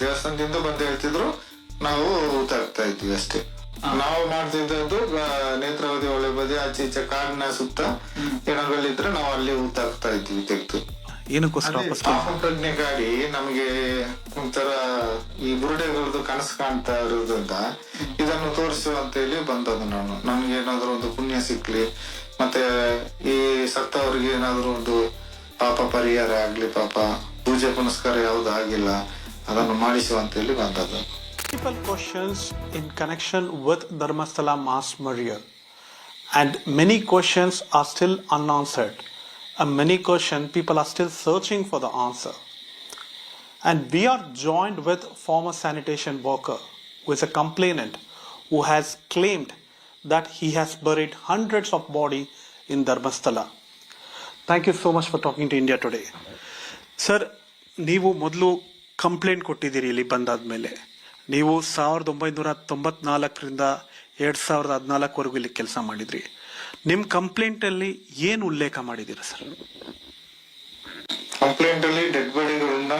ದೇವಸ್ಥಾನದಿಂದ ಬಂದು ಹೇಳ್ತಿದ್ರು ನಾವು ಊತಾಡ್ತಾ ಆಗ್ತಾ ಇದ್ವಿ ಅಷ್ಟೇ. ನಾವು ಮಾಡ್ತಿದ್ದದ್ದು ನೇತ್ರಾವಧಿ ನೇತ್ರಾವತಿ ಒಳ್ಳೆ ಬದಿ ಆಚೆ ಈಚೆ ಕಾಡಿನ ಸುತ್ತ ಹೆಣಗಳಿದ್ರೆ ನಾವು ಅಲ್ಲಿ ಆಗ್ತಾ ಇದ್ವಿ ತೆಗೆದು. ಪ್ರಜ್ಞೆ ಗಾಡಿ ನಮಗೆ ಒಂಥರ ಈ ಬುರುಡೆಗಳದ್ದು ಕನಸು ಕಾಣ್ತಾ ಇರೋದ್ರಿಂದ ಇದನ್ನು ತೋರಿಸು ಅಂತ ಹೇಳಿ ಬಂದದ್ದು ನಾನು. ನಮ್ಗೆ ಏನಾದ್ರು ಒಂದು ಪುಣ್ಯ ಸಿಕ್ಲಿ ಮತ್ತೆ ಈ ಸತ್ತವರಿಗೆ ಏನಾದ್ರು ಒಂದು ಪಾಪ ಪರಿಹಾರ ಆಗ್ಲಿ ಪಾಪ ಪೂಜೆ ಪುನಸ್ಕಾರ ಯಾವ್ದು ಆಗಿಲ್ಲ ಅದನ್ನು ಮಾಡಿಸುವ ಅಂತ ಹೇಳಿ ಬಂದದ್ದು multiple questions in connection with Dharmasthala mass murder, and many questions are still unanswered. And many questions people are still searching for the answer. And we are joined with former sanitation worker who is a complainant who has claimed that he has buried hundreds of body in Dharmasthala. Thank you so much for talking to India today. Sir ನೀವು ಮೊದಲು complaint ಕೊಟ್ಟಿದ್ದೀರಿ ಇಲ್ಲಿ ಬಂದಾದ್ಮೇಲೆ. ನೀವು ಸಾವಿರದ ಒಂಬೈನೂರ ತೊಂಬತ್ನಾಲ್ಕರಿಂದ ಎರಡು ಸಾವಿರದ ಹದಿನಾಲ್ಕವರೆಗೂ ಇಲ್ಲಿ ಕೆಲಸ ಮಾಡಿದ್ರಿ. ನಿಮ್ಮ ಕಂಪ್ಲೇಂಟಲ್ಲಿ ಏನು ಉಲ್ಲೇಖ ಮಾಡಿದ್ದೀರಾ ಸರ್? ಕಂಪ್ಲೇಂಟ್ ಅಲ್ಲಿ ಡೆಡ್ ಬಾಡಿಗಳನ್ನ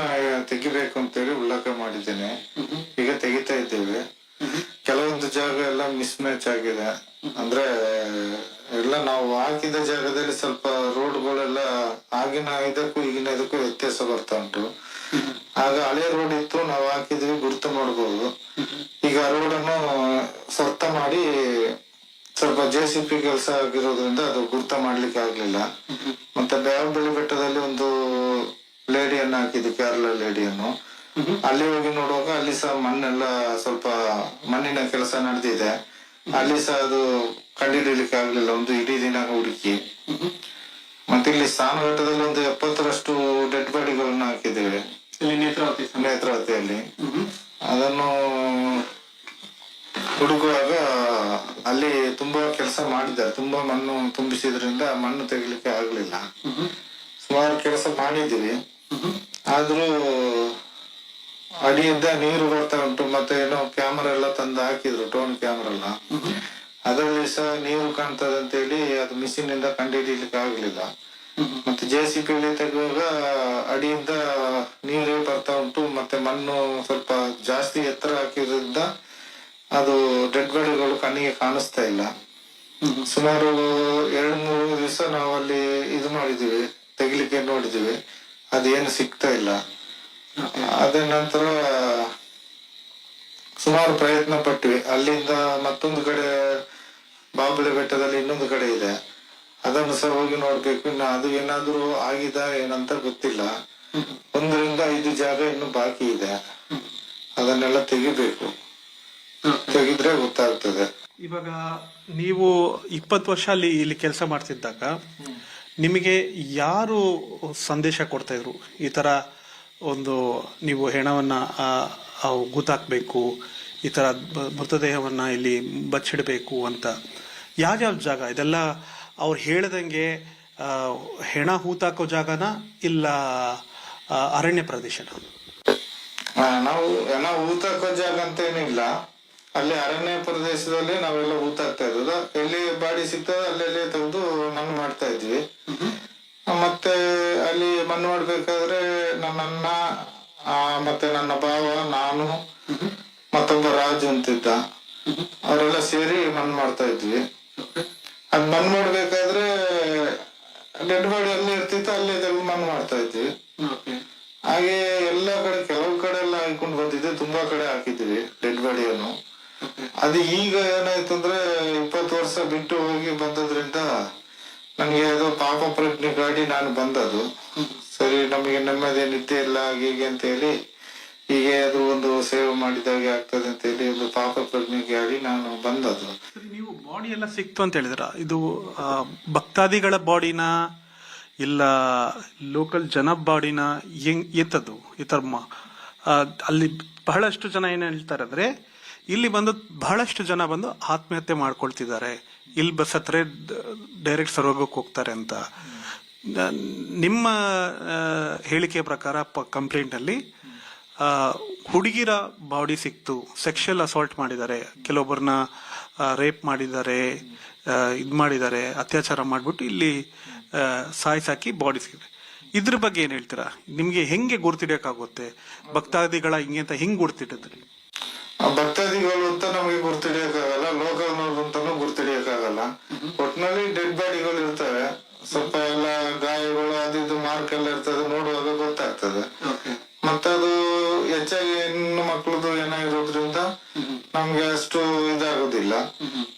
ತೆಗಿಬೇಕು ಅಂತೇಳಿ ಉಲ್ಲೇಖ ಮಾಡಿದ್ದೇನೆ. ಈಗ ತೆಗಿತಾ ಇದ್ದೇವೆ. ಕೆಲವೊಂದು ಜಾಗ ಎಲ್ಲ ಮಿಸ್ ಮ್ಯಾಚ್ ಆಗಿದೆ. ಅಂದ್ರೆ, ಎಲ್ಲ ನಾವು ಹಾಕಿದ ಜಾಗದಲ್ಲಿ ಸ್ವಲ್ಪ ರೋಡ್ಗಳೆಲ್ಲ ಆಗಿನ ಇದಕ್ಕೂ ಈಗಿನ ಇದಕ್ಕೂ ವ್ಯತ್ಯಾಸ ಬರ್ತಾ ಉಂಟು. ಆಗ ಹಳೆ ರೋಡ್ ಇತ್ತು, ನಾವು ಹಾಕಿದ್ವಿ, ಗುರುತು ಮಾಡ್ಬೋದು. ಈಗ ರೋಡ್ ಅನ್ನು ಸ್ವರ್ಥ ಮಾಡಿ ಸ್ವಲ್ಪ ಜೆ ಸಿ ಪಿ ಕೆಲಸ ಆಗಿರೋದ್ರಿಂದ ಅದು ಗುರ್ತ ಮಾಡ್ಲಿಕ್ಕೆ ಆಗ್ಲಿಲ್ಲ. ಮತ್ತೆ ಬ್ಯಾವಬಳ್ಳಿ ಬೆಟ್ಟದಲ್ಲಿ ಒಂದು ಲೇಡಿಯನ್ನು ಹಾಕಿದ್ವಿ ಕೇರಳ ಲೇಡಿಯನ್ನು. ಅಲ್ಲಿ ಹೋಗಿ ನೋಡುವಾಗ ಅಲ್ಲಿ ಸಹ ಮಣ್ಣೆಲ್ಲ ಸ್ವಲ್ಪ ಮಣ್ಣಿನ ಕೆಲಸ ನಡೆದಿದೆ. ಅಲ್ಲಿ ಸಹ ಅದು ಕಂಡುಹಿಡಿಯಲಿಕ್ಕೆ ಆಗ್ಲಿಲ್ಲ, ಒಂದು ಇಡೀ ದಿನ ಹುಡುಕಿ. ಮತ್ತೆ ಇಲ್ಲಿ ಸ್ನಾನಘಟ್ಟದಲ್ಲಿ ಒಂದು ಎಪ್ಪತ್ತರಷ್ಟು ಡೆಡ್ ಬಾಡಿಗಳನ್ನ ಹಾಕಿದ್ದೇವೆ ಇಲ್ಲಿ ನೇತ್ರಾವತಿ ನೇತ್ರಾವತಿಯಲ್ಲಿ ಅದನ್ನು ಹುಡುಕುವಾಗ ಅಲ್ಲಿ ತುಂಬಾ ಮಾಡಿದ್ದಾರೆ. ತುಂಬಾ ಮಣ್ಣು ತುಂಬಿಸಿದ್ರಿಂದ ಮಣ್ಣು ತೆಗಿಲಿಕ್ಕೆ ಆಗ್ಲಿಲ್ಲ. ಸುಮಾರು ಕೆಲಸ ಮಾಡಿದ್ದೀವಿ ಆದ್ರೂ ಅಡಿಯಿಂದ ನೀರು ಬರ್ತಾ ಉಂಟು. ಮತ್ತೆ ಏನೋ ಕ್ಯಾಮರಾ ಎಲ್ಲ ತಂದು ಹಾಕಿದ್ರು ಟೋನ್ ಕ್ಯಾಮರಾ ಎಲ್ಲ. ಅದರಲ್ಲಿ ಸಹ ನೀರು ಕಾಣ್ತದೆ ಅಂತ ಹೇಳಿ ಅದು ಮಿಷಿನ್ ಇಂದ ಕಂಡುಹಿಡಿಯಲಿಕ್ಕೆ ಆಗ್ಲಿಲ್ಲ. ಮತ್ತೆ ಜೆ ಸಿ ಪಿ ತೆಗುವಾಗ ಅಡಿಯಿಂದ ನೀರೇ ಬರ್ತಾ ಉಂಟು. ಮತ್ತೆ ಮಣ್ಣು ಸ್ವಲ್ಪ ಜಾಸ್ತಿ ಎತ್ತರ ಹಾಕಿರೋದ್ರಿಂದ ಅದು ಡೆಡ್ ಬಾಡಿಗಳು ಕಣ್ಣಿಗೆ ಕಾಣಿಸ್ತಾ ಇಲ್ಲ. ಸುಮಾರು ಎರಡು ಮೂರು ದಿವಸ ನಾವು ಅಲ್ಲಿ ಇದು ಮಾಡಿದೀವಿ ತೆಗಿಲಿಕ್ಕೆ ನೋಡಿದೀವಿ ಅದೇನು ಸಿಗ್ತಾ ಇಲ್ಲ. ಅದ ನಂತರ ಸುಮಾರು ಪ್ರಯತ್ನ ಪಟ್ವಿ. ಅಲ್ಲಿಂದ ಮತ್ತೊಂದು ಕಡೆ ಬಾಬುಳೆ ಬೆಟ್ಟದಲ್ಲಿ ಇನ್ನೊಂದು ಕಡೆ ಇದೆ. ಅದನ್ನು ಸಹ ಹೋಗಿ ನೋಡ್ಬೇಕು. ಇನ್ನು ಅದು ಏನಾದ್ರೂ ಆಗಿದ ಏನಂತ ಗೊತ್ತಿಲ್ಲ. ಒಂದರಿಂದ ಐದು ಜಾಗ ಇನ್ನು ಬಾಕಿ ಇದೆ. ಅದನ್ನೆಲ್ಲ ತೆಗಿಬೇಕು. ತೆಗಿದ್ರೆ ಗೊತ್ತಾಗ್ತದೆ. ಇವಾಗ ನೀವು ಇಪ್ಪತ್ತು ವರ್ಷ ಅಲ್ಲಿ ಇಲ್ಲಿ ಕೆಲಸ ಮಾಡ್ತಿದ್ದಾಗ, ನಿಮಗೆ ಯಾರು ಸಂದೇಶ ಕೊಡ್ತಾ ಇದ್ರು? ಈ ತರ ಒಂದು ನೀವು ಹೆಣವನ್ನ ಗುದ್ದಾಕ್ಬೇಕು, ಈ ತರ ಮೃತದೇಹವನ್ನು ಇಲ್ಲಿ ಬಚ್ಚಿಡಬೇಕು ಅಂತ. ಯಾವ್ಯಾವ ಜಾಗ? ಇದೆಲ್ಲ ಅವ್ರು ಹೇಳ್ದಂಗೆ ಹೆಣ ಹೂತಾಕೋ ಜಾಗನ ಇಲ್ಲ ಅರಣ್ಯ ಪ್ರದೇಶನ? ನಾವು ಹೆಣ ಹೂತಾಕೋ ಜಾಗ ಅಂತ ಏನಿಲ್ಲ ಅಲ್ಲಿ ಅರಣ್ಯ ಪ್ರದೇಶದಲ್ಲಿ ನಾವೆಲ್ಲ ಊತಾಕ್ತಾ ಇದ್ವಿ ಎಲ್ಲಿ ಬಾಡಿ ಸಿಗ್ತದೆ ಅಲ್ಲೆಲ್ಲಿ ತೆಗೆದು ಮಣ್ಣು ಮಾಡ್ತಾ ಇದ್ವಿ. ಮತ್ತೆ ಅಲ್ಲಿ ಮಣ್ಣು ಮಾಡ್ಬೇಕಾದ್ರೆ ನನ್ನನ್ನ ಮತ್ತೆ ನನ್ನ ಭಾವ ನಾನು ಮತ್ತೊಬ್ಬ ರಾಜು ಅಂತಿದ್ದ. ಅವರೆಲ್ಲ ಸೇರಿ ಮಣ್ಣು ಮಾಡ್ತಾ ಇದ್ವಿ. ಅದ್ ಮಣ್ಣು ಮಾಡ್ಬೇಕಾದ್ರೆ ಡೆಡ್ ಬಾಡಿ ಎಲ್ಲಿ ಇರ್ತಿತ್ತು ಅಲ್ಲಿ ತೆಗೆದು ಮಣ್ಣು ಮಾಡ್ತಾ ಇದ್ವಿ. ಹಾಗೆ ಎಲ್ಲ ಕಡೆ ಕೆಲವು ಕಡೆ ಎಲ್ಲ ಹಾಕೊಂಡು ಬಂದಿದ್ದೆ ತುಂಬಾ ಕಡೆ ಹಾಕಿದ್ವಿ ಡೆಡ್ ಬಾಡಿಯನ್ನು ಅದು ಈಗ ಏನಾಯ್ತು ಅಂದ್ರೆ ಇಪ್ಪತ್ತು ವರ್ಷ ಬಿಟ್ಟು ಹೋಗಿ ಬಂದದ್ರಿಂದ ನನಗೆ ಅದು ಪಾಪ ಪ್ರಜ್ಞೆ ಗಾಡಿ ನಾನು ಬಂದದು ಸರಿ, ನಮಗೆ ನೆಮ್ಮದಿ ನಿದ್ದೆ ಇಲ್ಲ, ಹಾಗೆ ಅಂತ ಹೇಳಿ ಹೀಗೆ ಅದು ಒಂದು ಸೇವೆ ಮಾಡಿದಾಗೆ ಆಗ್ತದೆ ಅಂತ ಹೇಳಿ ಒಂದು ಪಾಪ ಪ್ರಜ್ಞೆ ಗಾಡಿ ನಾನು ಬಂದದ್ದು. ನೀವು ಬಾಡಿ ಎಲ್ಲ ಸಿಕ್ತು ಅಂತ ಹೇಳಿದ್ರ? ಇದು ಭಕ್ತಾದಿಗಳ ಬಾಡಿನ ಇಲ್ಲ ಲೋಕಲ್ ಜನ ಬಾಡಿನ ಎಂತದ್ದು? ಈ ಥರ ಅಲ್ಲಿ ಬಹಳಷ್ಟು ಜನ ಏನ್ ಹೇಳ್ತಾರೆ ಅಂದ್ರೆ ಇಲ್ಲಿ ಬಂದು ಬಹಳಷ್ಟು ಜನ ಬಂದು ಆತ್ಮಹತ್ಯೆ ಮಾಡ್ಕೊಳ್ತಿದ್ದಾರೆ. ಇಲ್ಲಿ ಬಸ್ ಹತ್ರ ಡೈರೆಕ್ಟ್ ಸರ್ವೋಗಕ್ಕೆ ಹೋಗ್ತಾರೆ ಅಂತ. ನಿಮ್ಮ ಹೇಳಿಕೆಯ ಪ್ರಕಾರ ಕಂಪ್ಲೇಂಟ್ ಅಲ್ಲಿ ಆ, ಹುಡುಗಿರ ಬಾಡಿ ಸಿಕ್ತು ಸೆಕ್ಷುಯಲ್ ಅಸಾಲ್ಟ್ ಮಾಡಿದ್ದಾರೆ. ಕೆಲವೊಬ್ಬರನ್ನ ರೇಪ್ ಮಾಡಿದ್ದಾರೆ ಇದು ಮಾಡಿದ್ದಾರೆ ಅತ್ಯಾಚಾರ ಮಾಡಿಬಿಟ್ಟು ಇಲ್ಲಿ ಸಾಯಿಸಾಕಿ ಬಾಡಿ ಸಿಕ್ಕಿದೆ. ಇದ್ರ ಬಗ್ಗೆ ಏನು ಹೇಳ್ತೀರಾ? ನಿಮಗೆ ಹೆಂಗೆ ಗುರ್ತಿಡಿಯಕ್ಕಾಗುತ್ತೆ? ಭಕ್ತಾದಿಗಳ ಹಿಂಗೆ ಅಂತ ಹೆಂಗೆ ಆ ಭಕ್ತಾದಿಗಳು ಅಂತ ನಮಗೆ ಗುರ್ತಿಡಿಯಕ್ಕಾಗಲ್ಲ ಲೋಕ ಅಂತಾನು ಗುರ್ತಿಡಿಯಕ್ಕಾಗಲ್ಲ. ಒಟ್ನಲ್ಲಿ ಡೆಡ್ ಬಾಡಿಗಳು ಇರ್ತವೆ ಸ್ವಲ್ಪ ಎಲ್ಲ ಗಾಯಗಳು ಅದು ಇದು ಮಾರ್ಕ್ ಎಲ್ಲ ಇರ್ತದೆ ನೋಡುವಾಗ ಗೊತ್ತಾಗ್ತದೆ. ಮತ್ತದು ಅದು ಹೆಚ್ಚಾಗಿ ಹೆಣ್ಣು ಮಕ್ಕಳದು ಏನಾಗಿರೋದ್ರಿಂದ ನಮ್ಗೆ ಅಷ್ಟು ಇದಾಗೋದಿಲ್ಲ.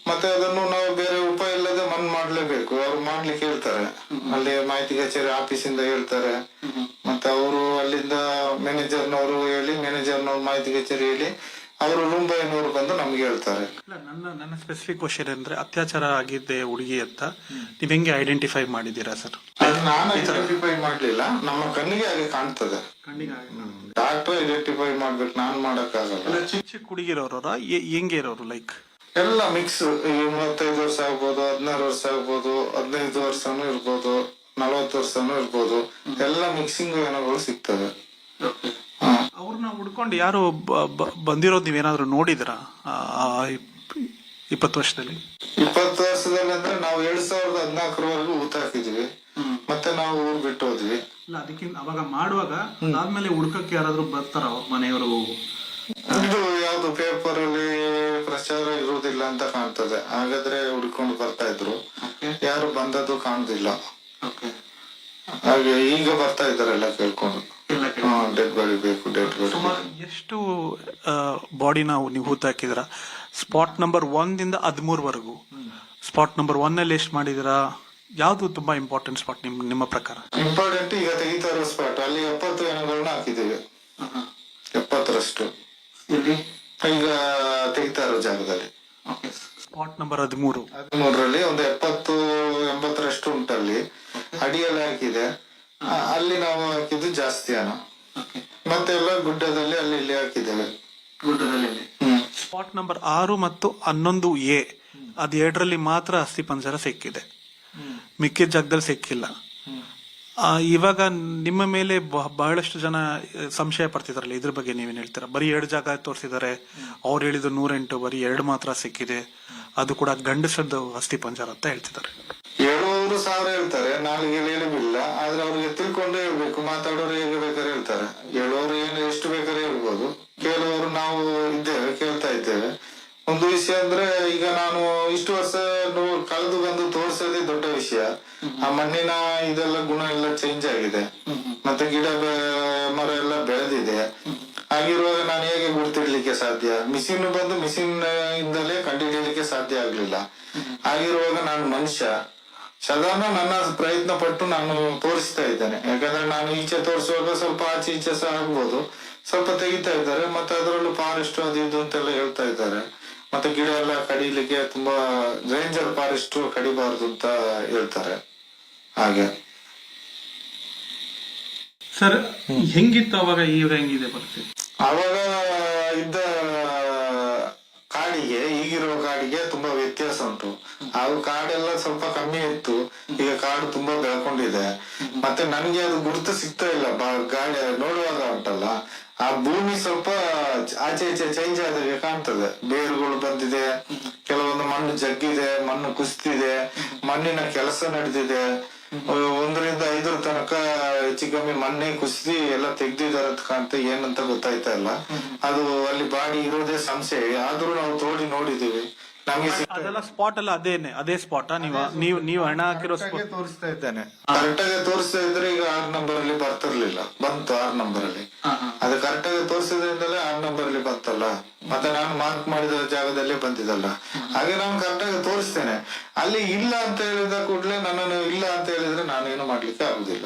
ಮತ್ತೆ ಅದನ್ನು ನಾವು ಬೇರೆ ಉಪಾಯ ಇಲ್ಲದೆ ಮನ್ ಮಾಡ್ಲೇಬೇಕು. ಅವ್ರು ಮಾಡ್ಲಿಕ್ಕೆ ಹೇಳ್ತಾರೆ ಅಲ್ಲಿ ಮಾಹಿತಿ ಕಚೇರಿ ಆಫೀಸಿಂದ ಹೇಳ್ತಾರೆ. ಮತ್ತೆ ಅವರು ಅಲ್ಲಿಂದ ಮ್ಯಾನೇಜರ್ನವರು ಹೇಳಿ ಮ್ಯಾನೇಜರ್ನವ್ರು ಮಾಹಿತಿ ಕಚೇರಿ ಹೇಳಿ ಅವರು ಮುಂಬೈ ಬೈ ನೂರು ಬಂದು ನಮ್ಗೆ ಹೇಳ್ತಾರೆ. ಇಲ್ಲ ನನ್ನ ನನ್ನ ಸ್ಪೆಸಿಫಿಕ್ ಕ್ವಶನ್ ಅಂದ್ರೆ ಅತ್ಯಾಚಾರ ಆಗಿದ್ದೆ ಹುಡುಗಿ ಅಂತ ನೀವ್ ಹೆಂಗೆ ಐಡೆಂಟಿಫೈ ಮಾಡಿದ್ದೀರಾ ಸರ್ ಅದು ನಾನು ಐಡೆಂಟಿಫೈ ಮಾಡ್ಲಿಲ್ಲ ನಮ್ಮ ಕಣ್ಣಿಗೆ ಹಾಗೆ ಕಾಣ್ತದೆ. ಡಾಕ್ಟರ್ ಐಡೆಂಟಿಫೈ ಮಾಡ್ಬೇಕು ನಾನ್ ಮಾಡಕ್ಕಾಗಲ್ಲ. ಚಿಕ್ಕ ಚಿಕ್ಕ ಹುಡುಗಿರೋರ ಹೆಂಗೆ ಇರೋರು ಲೈಕ್ ಎಲ್ಲ ಮಿಕ್ಸ್ ಈ ಮೂವತ್ತೈದು ವರ್ಷ ಆಗ್ಬೋದು ಹದಿನಾರು ವರ್ಷ ಆಗ್ಬೋದು ಹದಿನೈದು ವರ್ಷನೂ ಇರ್ಬೋದು ನಲವತ್ತು ವರ್ಷನೂ ಇರ್ಬೋದು ಎಲ್ಲ ಮಿಕ್ಸಿಂಗ್ ಏನಗಳು ಸಿಗ್ತವೆ. ಅವ್ರನ್ನ ಹುಡ್ಕೊಂಡು ಯಾರು ಬಂದಿರೋದು ನೀವೇನಾದ್ರೂ ನೋಡಿದಿರಾ? ಇಪ್ಪತ್ತು ವರ್ಷದಲ್ಲಿ? ಇಪ್ಪತ್ತು ವರ್ಷದಲ್ಲಿ ಅಂದ್ರೆ ನಾವು ಎರಡ್ ಸಾವಿರದ ಹದಿನಾಲ್ಕರವರೆಗೂ ಊತ ಹಾಕಿದ್ವಿ. ಮತ್ತೆ ನಾವು ಊರ್ ಬಿಟ್ಟು ಹೋದ್ವಿ. ಇಲ್ಲ ಅದಕ್ಕಿಂತ ಅವಾಗ ಮಾಡುವಾಗ ಅದಾದ್ಮೇಲೆ ಹುಡ್ಕಕ್ಕೆ ಯಾರಾದ್ರೂ ಬರ್ತಾರ ಅವ್ರ ಮನೆಯವರು? ಇದು ಯಾವ್ದು ಪೇಪರ್ ಅಲ್ಲಿ ಪ್ರಚಾರ ಇರುವುದಿಲ್ಲ ಅಂತ ಕಾಣ್ತದೆ. ಹಾಗಾದ್ರೆ ಹುಡ್ಕೊಂಡು ಬರ್ತಾ ಇದ್ರು. ಯಾರು ಬಂದದ್ದು ಕಾಣುದಿಲ್ಲ. ಹಾಗೆ ಈಗ ಬರ್ತಾ ಇದಾರೆಲ್ಲ ಕೇಳ್ಕೊಂಡು. ಡೆಡ್ ಬಾಡಿ ಬೇಕು ಡೆಡ್ ಬಾಡಿ ಎಷ್ಟು ಬಾಡಿನ ನೀವು ಹೂತ ಹಾಕಿದಿರ ಸ್ಪಾಟ್ ನಂಬರ್ ಒಂದಿಂದ ಹದಿಮೂರವರೆಗೂ ಸ್ಪಾಟ್ ನಂಬರ್ ಒನ್ ಅಲ್ಲಿ ಎಷ್ಟು ಮಾಡಿದಿರಾ ಯಾವ್ದು ತುಂಬಾ ಇಂಪಾರ್ಟೆಂಟ್ ಸ್ಪಾಟ್ ನಿಮ್ ನಿಮ್ಮ ಪ್ರಕಾರ? ಇಂಪಾರ್ಟೆಂಟ್ ಈಗ ತೆಗಿತಾ ಇರೋ ಸ್ಪಾಟ್ ಅಲ್ಲಿ ಎಪ್ಪತ್ತು ಎಣಗಳನ್ನ ಹಾಕಿದ್ದೇವೆ. ಎಪ್ಪತ್ತರಷ್ಟು. ಈಗ ತೆಗಿತಾ ಇರೋ ಜಾಗದಲ್ಲಿ ಸ್ಪಾಟ್ ನಂಬರ್ ಹದಿಮೂರು. ಹದಿಮೂರರಲ್ಲಿ ಒಂದು ಎಪ್ಪತ್ತು ಎಂಬತ್ತರಷ್ಟು ಉಂಟಲ್ಲಿ. ಅಡಿಯಲ್ಲಿ ಹಾಕಿದೆ. ಅಲ್ಲಿ ನಾವು ಹಾಕಿದ್ದು ಜಾಸ್ತಿ ಹಣ. ಮತ್ತೆ ಎಲ್ಲ ಗುಡ್ಡದಲ್ಲಿ ಅಲ್ಲಿ ಇಲ್ಲಿ ಹಾಕಿದ್ದೇವೆ. ಗುಡ್ಡದಲ್ಲಿ ಸ್ಪಾಟ್ ನಂಬರ್ ಆರು ಮತ್ತು ಹನ್ನೊಂದು ಎ. ಅದ್ ಎರಡರಲ್ಲಿ ಮಾತ್ರ ಅಸ್ಥಿ ಪಂಜರ ಸಿಕ್ಕಿದೆ. ಮಿಕ್ಕಿದ ಜಾಗದಲ್ಲಿ ಸಿಕ್ಕಿಲ್ಲ. ಆ, ಇವಾಗ ನಿಮ್ಮ ಮೇಲೆ ಬಹಳಷ್ಟು ಜನ ಸಂಶಯ ಪಡ್ತಿದಾರಲ್ಲ ಇದ್ರ ಬಗ್ಗೆ ನೀವೇನು ಹೇಳ್ತೀರಾ? ಬರೀ ಎರಡು ಜಾಗ ತೋರಿಸಿದ್ದಾರೆ ಅವ್ರು ಹೇಳಿದ್ರು ನೂರೆಂಟು ಬರೀ ಎರಡು ಮಾತ್ರ ಸಿಕ್ಕಿದೆ. ಅದು ಕೂಡ ಗಂಡಸದ್ದು ಅಸ್ಥಿ ಪಂಜರ ಅಂತ ಹೇಳ್ತಿದ್ದಾರೆ ಹೇಳುವವರು ಸಾವಿರ ಹೇಳ್ತಾರೆ ನಾಳೆ ಹೇಳೇಳುವಿಲ್ಲ ಆದ್ರೆ ಅವ್ರಿಗೆ ತಿಳ್ಕೊಂಡೇ ಹೇಳ್ಬೇಕು ಮಾತಾಡೋರು ಹೇಗೆ ಬೇಕಾದ್ರೆ ಹೇಳ್ತಾರೆ. ಹೇಳೋರು ಏನು, ಎಷ್ಟು ಬೇಕಾದ್ರೆ ಹೇಳ್ಬೋದು. ಕೇಳೋರು ನಾವು ಇದ್ದೇವೆ, ಕೇಳ್ತಾ ಇದ್ದೇವೆ. ಒಂದು ವಿಷಯ ಅಂದ್ರೆ, ಈಗ ನಾನು ಇಷ್ಟು ವರ್ಷ ಕಳೆದು ಬಂದು ತೋರಿಸೋದೇ ದೊಡ್ಡ ವಿಷಯ. ಆ ಮಣ್ಣಿನ ಇದೆಲ್ಲ ಗುಣ ಎಲ್ಲ ಚೇಂಜ್ ಆಗಿದೆ. ಮತ್ತೆ ಗಿಡ ಮರ ಎಲ್ಲ ಬೆಳೆದಿದೆ. ಹಾಗಿರುವಾಗ ನಾನು ಹೇಗೆ ಗುರ್ತಿಡ್ಲಿಕ್ಕೆ ಸಾಧ್ಯ? ಮಿಷಿನ್ ಬಂದು ಮಿಷಿನ್ ಇಂದಲೇ ಕಂಡುಹಿಡಿಯಲಿಕ್ಕೆ ಸಾಧ್ಯ ಆಗ್ಲಿಲ್ಲ. ಆಗಿರುವಾಗ ನಾನು ಮನುಷ್ಯ. ಸಾಧಾರಣ ನನ್ನ ಪ್ರಯತ್ನ ಪಟ್ಟು ನಾನು ತೋರಿಸ್ತಾ ಇದ್ದೇನೆ. ಯಾಕಂದ್ರೆ ನಾನು ಈಚೆ ತೋರಿಸುವಾಗ ಸ್ವಲ್ಪ ಆಚೆ ಈಚೆ ಸಹ ಆಗ್ಬೋದು. ಸ್ವಲ್ಪ ತೆಗಿತಾ ಇದ್ದಾರೆ. ಮತ್ತೆ ಅದರಲ್ಲೂ ಫಾರೆಸ್ಟ್ ಅದು ಇದು ಅಂತೆಲ್ಲ ಹೇಳ್ತಾ ಇದ್ದಾರೆ. ಮತ್ತೆ ಗಿಡ ಎಲ್ಲ ಕಡಿಲಿಕ್ಕೆ ತುಂಬಾ ರೇಂಜರ್ ಫಾರೆಸ್ಟ್ ಕಡಿಬಾರ್ದು ಅಂತ ಹೇಳ್ತಾರೆ. ಹಾಗೆ. ಸರ್ ಹೆಂಗಿತ್ತು ಅವಾಗ ಈಗ ಹೆಂಗಿದೆ ಬರ್ತೀವಿ ಅವಾಗ ಇದ್ದ ಕಾಡಿಗೆ ಈಗಿರೋ ಕಾಡಿಗೆ ತುಂಬಾ ವ್ಯತ್ಯಾಸ ಉಂಟು. ಆಗ ಕಾಡೆಲ್ಲ ಸ್ವಲ್ಪ ಕಮ್ಮಿ ಇತ್ತು. ಈಗ ಕಾಡು ತುಂಬಾ ಬೆಳ್ಕೊಂಡಿದೆ. ಮತ್ತೆ ನನ್ಗೆ ಅದು ಗುರುತು ಸಿಗ್ತಾ ಇಲ್ಲ. ಗಾಡಿ ನೋಡುವಾಗ ಉಂಟಲ್ಲ. ಆ ಭೂಮಿ ಸ್ವಲ್ಪ ಆಚೆ ಈಚೆ ಚೇಂಜ್ ಆದಾಗೆ ಕಾಣ್ತದೆ. ಬೇರುಗಳು ಬಂದಿದೆ. ಕೆಲವೊಂದು ಮಣ್ಣು ಜಗ್ಗಿದೆ, ಮಣ್ಣು ಕುಸ್ತಿದೆ ಮಣ್ಣಿನ ಕೆಲಸ ನಡೆದಿದೆ. ಒಂದರಿಂದ ಐದರ ತನಕ ಹೆಚ್ಚು ಕಮ್ಮಿ ಮಣ್ಣೆ ಕುಸಿದಿ ಎಲ್ಲ ತೆಗ್ದಿದಾರ ಕಾಣ್ತಾ ಏನಂತ ಗೊತ್ತಾಯ್ತಾ ಇಲ್ಲ. ಅದು ಅಲ್ಲಿ ಬಾಡಿ ಇರೋದೇ ಸಂಶಯ. ಆದ್ರೂ ನಾವು ತೋಡಿ ನೋಡಿದೀವಿ ಅದೆಲ್ಲ ಸ್ಪಾಟ್ ಅಲ್ಲ ಅದೇನೆ ಅದೇ ಸ್ಪಾಟ್ ನೀವು ನೀವು ನೀವು ಹಣ ಹಾಕಿರೋ ಸ್ಪಾಟ್ ತೋರಿಸ್ತಾ ಇದ್ದೇನೆ. ಕರೆಕ್ಟ್ ಆಗಿ ತೋರಿಸ್ತಾ ಇದ್ರೆ ಈಗ ಆರ್ ನಂಬರ್ ಅಲ್ಲಿ ಬರ್ತಿರ್ಲಿಲ್ಲ. ಬಂತು ಆರ್ ನಂಬರ್ ಅಲ್ಲಿ. ಅದು ಕರೆಕ್ಟ್ ಆಗಿ ತೋರಿಸಿದ್ರಿಂದಲೇ ಆರ್ ನಂಬರ್ ಅಲ್ಲಿ ಬಂತಲ್ಲ. ಮತ್ತೆ ನಾನು ಮಾರ್ಕ್ ಮಾಡಿದ ಜಾಗದಲ್ಲಿ ಬಂದಿದಲ್ಲ ಹಾಗೆ ನಾನು ಕರೆಕ್ಟ್ ಆಗಿ ತೋರಿಸ್ತೇನೆ. ಅಲ್ಲಿ ಇಲ್ಲ ಅಂತ ಹೇಳಿದ ಕೂಡಲೇ ನನ್ನನ್ನು ಇಲ್ಲ ಅಂತ ಹೇಳಿದ್ರೆ ನಾನು ಏನು ಮಾಡ್ಲಿಕ್ಕೆ ಆಗುದಿಲ್ಲ.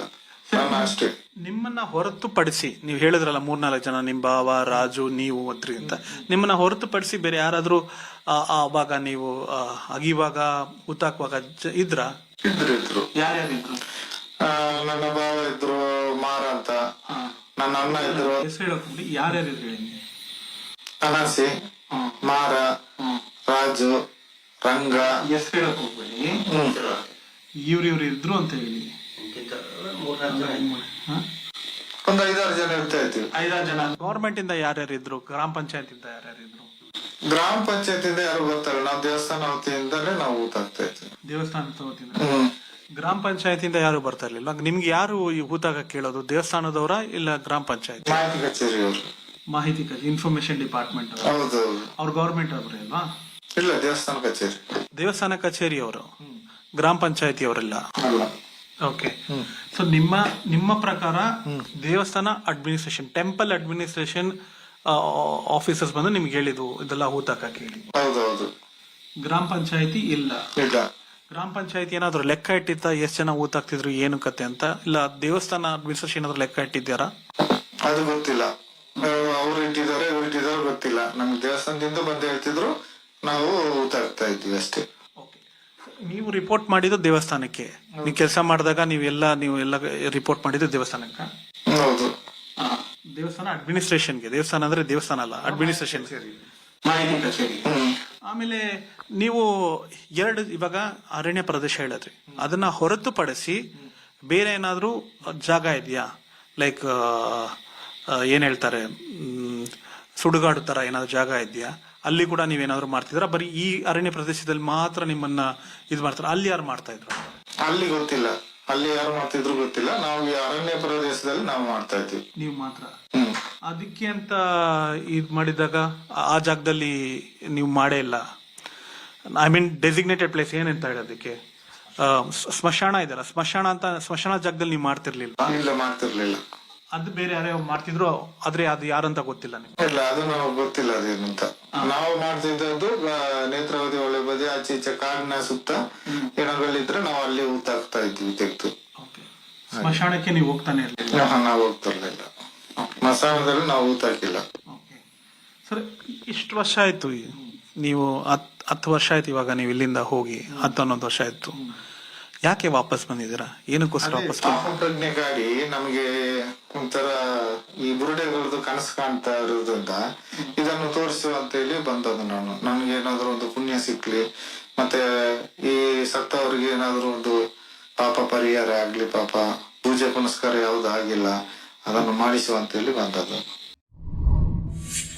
ನಾನು ಅಷ್ಟೇ. ನಿಮ್ಮನ್ನ ಹೊರತುಪಡಿಸಿ ನೀವು ಹೇಳಿದ್ರಲ್ಲ ಮೂರ್ನಾಲ್ಕು ಜನ ನಿಮ್ಮ ಬಾವ ರಾಜು ನೀವು ಅದ್ರಿ ಅಂತ. ನಿಮ್ಮನ್ನ ಹೊರತುಪಡಿಸಿ ಬೇರೆ ಯಾರಾದ್ರೂ ಆ, ಆ ಅವಾಗ ನೀವು ಆ, ಅಗಿವಾಗ ಹುತ್ತಾಕುವಾಗ ಜ- ಇದ್ರ? ಇದ್ರು ಇದ್ರು. ಯಾರ್ಯಾರಿದ್ರು ಆ, ನನ್ನ ಬಾವ ಇದ್ರು ಮಾರ ಅಂತ. ನನ್ನ ಅಣ್ಣ ಇದ್ರು. ಹೆಸರು ಹೇಳಕ್ ಯಾರ್ಯಾರಿದ್ರು ಹೇಳಿ ಅನಸಿ ಮಾರ ರಾಜು ರಂಗ. ಹೆಸರು ಹೇಳಕ್ ಹೋಗ್ಬೇಡಿ. ಹ್ಮ್. ಇವ್ರು ಇವ್ರು ಇದ್ರು ಅಂತ ಹೇಳಿ? ಒಂದು ಐದಾರು ಜನ ಇರ್ತಾ ಇದ್ವಿ ಐದಾರು ಜನ. ಗೌರ್ಮೆಂಟ್ ಇಂದ ಯಾರ್ಯಾರು ಇದ್ರು? ಗ್ರಾಮ ಪಂಚಾಯತ್ ಇಂದ ಯಾರ್ಯಾರು ಇದ್ರು? ಗ್ರಾಮ ಪಂಚಾಯತಿಂದ ಯಾರು ಗೊತ್ತಲ್ಲ ನಾವು ದೇವಸ್ಥಾನ ವತಿಯಿಂದಲೇ ನಾವು ಊಟ ಆಗ್ತಾ ಇದ್ವಿ ದೇವಸ್ಥಾನ ವತಿಯಿಂದ? ಹ್ಮ್. ಗ್ರಾಮ ಇಂದ ಯಾರು ಬರ್ತಾ ಇರ್ಲಿಲ್ಲ? ನಿಮ್ಗೆ ಯಾರು ಈ ಊತಾಗ ಕೇಳೋದು? ದೇವಸ್ಥಾನದವರ ಇಲ್ಲ ಗ್ರಾಮ ಪಂಚಾಯತ್? ಮಾಹಿತಿ ಕಚೇರಿಯವರು ಮಾಹಿತಿ ಇನ್ಫಾರ್ಮೇಶನ್ ಡಿಪಾರ್ಟ್ಮೆಂಟ್ ಹೌದು ಅವ್ರ ಗೌರ್ಮೆಂಟ್ ಅವರು ಅಲ್ವಾ? ಇಲ್ಲ ದೇವಸ್ಥಾನ ಕಚೇರಿ. ದೇವಸ್ಥಾನ ಕಚೇರಿಯವರು ಗ್ರಾಮ ಪಂಚಾಯತಿ ಅವರೆಲ್ಲ? ಅಲ್ಲ. ಓಕೆ ಸೊ ನಿಮ್ಮ ನಿಮ್ಮ ಪ್ರಕಾರ ದೇವಸ್ಥಾನ ಅಡ್ಮಿನಿಸ್ಟ್ರೇಷನ್ ಟೆಂಪಲ್ ಅಡ್ಮಿನಿಸ್ಟ್ರೇಷನ್ ಆಫೀಸರ್ಸ್ ಬಂದು ನಿಮ್ಗೆ ಹೇಳಿದ್ವು ಇದೆಲ್ಲ ಹೂತಾಕ ಕೇಳಿ. ಹೌದೌದು. ಗ್ರಾಮ ಪಂಚಾಯತಿ ಇಲ್ಲ. ಇಲ್ಲ. ಗ್ರಾಮ ಪಂಚಾಯತಿ ಏನಾದ್ರು ಲೆಕ್ಕ ಇಟ್ಟಿತ್ತ ಎಷ್ಟು ಜನ ಊತಾಕ್ತಿದ್ರು ಏನು ಕತೆ ಅಂತ? ಇಲ್ಲ ದೇವಸ್ಥಾನ ಅಡ್ಮಿನಿಸ್ಟ್ರೇಷನ್ ಏನಾದ್ರು ಲೆಕ್ಕ ಇಟ್ಟಿದ್ದೀರಾ? ಅದು ಗೊತ್ತಿಲ್ಲ. ಅವ್ರು ಇಟ್ಟಿದ್ದಾರೆ ಇವ್ರು ಇಟ್ಟಿದ್ದಾರೆ ಗೊತ್ತಿಲ್ಲ. ನಮ್ಗೆ ದೇವಸ್ಥಾನದಿಂದ ಬಂದು ಹೇಳ್ತಿದ್ರು ನಾವು ಊತಾಕ್ತಾ ಇದ್ವಿ ಅಷ್ಟೇ. ನೀವು ರಿಪೋರ್ಟ್ ಮಾಡಿದ್ದು ದೇವಸ್ಥಾನಕ್ಕೆ. ನೀವು ಕೆಲಸ ಮಾಡಿದಾಗ ನೀವೆಲ್ಲ ನೀವು ಎಲ್ಲ ರಿಪೋರ್ಟ್ ಮಾಡಿದ್ದು ದೇವಸ್ಥಾನಕ್ಕೆ? ಹೌದು. ದೇವಸ್ಥಾನ ಅಡ್ಮಿನಿಸ್ಟ್ರೇಷನ್ಗೆ ದೇವಸ್ಥಾನ ಅಂದ್ರೆ ದೇವಸ್ಥಾನ ಅಲ್ಲ ಅಡ್ಮಿನಿಸ್ಟ್ರೇಷನ್ ಮಾಹಿತಿ ಕಚೇರಿ ಹ್ಮ್. ಆಮೇಲೆ ನೀವು ಎರಡು ಇವಾಗ ಅರಣ್ಯ ಪ್ರದೇಶ ಹೇಳಿದ್ರಿ. ಅದನ್ನ ಹೊರತುಪಡಿಸಿ ಬೇರೆ ಏನಾದ್ರೂ ಜಾಗ ಇದೆಯಾ? ಲೈಕ್ ಏನ್ ಹೇಳ್ತಾರೆ? ಮ್, ಸುಡುಗಾಡು ತರ ಏನಾದ್ರು ಜಾಗ ಇದೆಯಾ? ಅಲ್ಲಿ ಕೂಡ ನೀವೇನಾದ್ರು ಮಾಡ್ತಿದ್ರ ಬರೀ ಈ ಅರಣ್ಯ ಪ್ರದೇಶದಲ್ಲಿ ಮಾತ್ರ ನಿಮ್ಮನ್ನ ಇದು ಮಾಡ್ತಾರೆ. ಅಲ್ಲಿ ಯಾರು ಮಾಡ್ತಾ ಇದ್ರು? ಅಲ್ಲಿ ಗೊತ್ತಿಲ್ಲ. ಅಲ್ಲಿ ಯಾರು ಮಾಡ್ತಿದ್ರು ಗೊತ್ತಿಲ್ಲ. ನಾವು ಈ ಅರಣ್ಯ ಪ್ರದೇಶದಲ್ಲಿ ನಾವು ಮಾಡ್ತಾ ಇದ್ವಿ ನೀವು ಮಾತ್ರ? ಅದಕ್ಕೆ ಅಂತ ಇದು ಮಾಡಿದಾಗ ಆ- ಜಾಗದಲ್ಲಿ ನೀವು ಮಾಡೇ ಇಲ್ಲ. ಐ ಮೀನ್ ಡೆಸಿಗ್ನೇಟೆಡ್ ಪ್ಲೇಸ್ ಏನಂತ ಹೇಳೋದಕ್ಕೆ ಸ್ಮಶಾನ ಇದೆಯಲ್ಲ ಸ್ಮಶಾನ ಅಂತ ಸ್ಮಶಾನ ಜಾಗದಲ್ಲಿ ನೀವು ಮಾಡ್ತಿರ್ಲಿಲ್ಲ. ಇಲ್ಲ ಮಾಡ್ತಿರ್ಲಿಲ್ಲ. ಅದು ಬೇರೆ ಯಾರೇ ಮಾಡ್ತಿದ್ರು ಆದ್ರೆ ಅದು ಯಾರಂತ ಗೊತ್ತಿಲ್ಲ ನಿಮ್ಗೆ. ಇಲ್ಲ ಅದು ನಾವು ಗೊತ್ತಿಲ್ಲ ಅದೇನಂತ ನಾವು ಮಾಡ್ತಿದ್ದದ್ದು ನೇತ್ರಾವತಿ ಒಳ್ಳೆ ಬದಿ ಆಚೆ ಈಚೆ ಕಾಡಿನ ಸುತ್ತ ಏನಾದ್ರಲ್ಲಿದ್ರೆ ನಾವು ಅಲ್ಲಿ ಊತಾಕ್ತಾ ಇದ್ವಿ ತೆಗ್ದು. ಸ್ಮಶಾನಕ್ಕೆ ನೀವು ಹೋಗ್ತಾನೆ ಇರಲಿಲ್ಲ? ನಾವು ಹೋಗ್ತಿರ್ಲಿಲ್ಲ. ಮಸಾನದಲ್ಲಿ ನಾವು ಊತಾಕಿಲ್ಲ ಸರ್ ಇಷ್ಟು ವರ್ಷ ಆಯ್ತು ನೀವು ಹತ್ ಹತ್ತು ವರ್ಷ ಆಯ್ತು ಇವಾಗ ನೀವು ಇಲ್ಲಿಂದ ಹೋಗಿ ಹತ್ತು ಹನ್ನೊಂದು ವರ್ಷ ಆಯ್ತು. ಯಾಕೆ ವಾಪಸ್ ಬಂದಿದ್ದೀರಾ? ಏನಕ್ಕೋಸ್ಕರ ವಾಪಸ್ ಪ್ರಜ್ಞೆಗಾಗಿ ನಮಗೆ ಒಂಥರ ಈ ಬುರುಡೆಗಳದ್ದು ಕನಸು ಕಾಣ್ತಾ ಇರೋದ್ರಿಂದ ಇದನ್ನು ತೋರಿಸು ಅಂತ ಹೇಳಿ ಬಂದದ್ದು ನಾನು. ನನಗೆ ಏನಾದ್ರು ಒಂದು ಪುಣ್ಯ ಸಿಕ್ಲಿ ಮತ್ತೆ ಈ ಸತ್ತವರಿಗೆ ಏನಾದ್ರು ಒಂದು ಪಾಪ ಪರಿಹಾರ ಆಗ್ಲಿ ಪಾಪ ಪೂಜೆ ಪುನಸ್ಕಾರ ಯಾವ್ದು ಆಗಿಲ್ಲ ಅದನ್ನು ಮಾಡಿಸುವ ಅಂತ ಹೇಳಿ ಬಂದದ್ದು.